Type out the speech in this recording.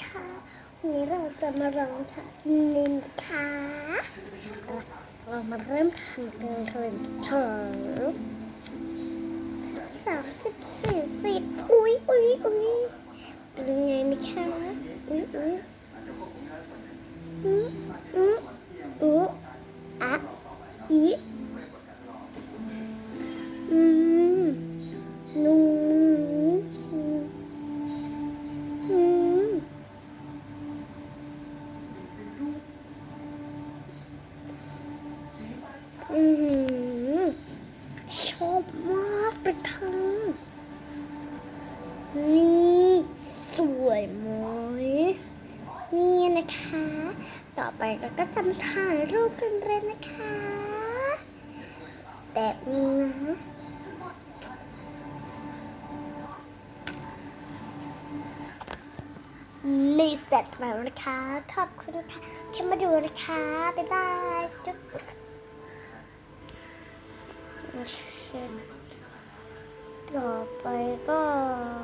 ค่ะวันนี้เราจะมาลองทำนินค่ะเรามาเริ่มทำกันเลยเถอะสามสิบสี่สิบอุ้ยอุ้ยอุ้ยเป็นยังไงไหมคะอุ้ยอุ้ยอืมอืมอืออะอี อือชอบมากไปทำนี่สวยไหมนี่นะคะ ต่อไปเราก็จะถ่ายรูปกันเลยนะคะ แบบนี้นะนี่เสร็จแล้วนะคะ ขอบคุณค่ะที่มาดูนะคะ บ๊ายบายจุ๊บ 어, 빨가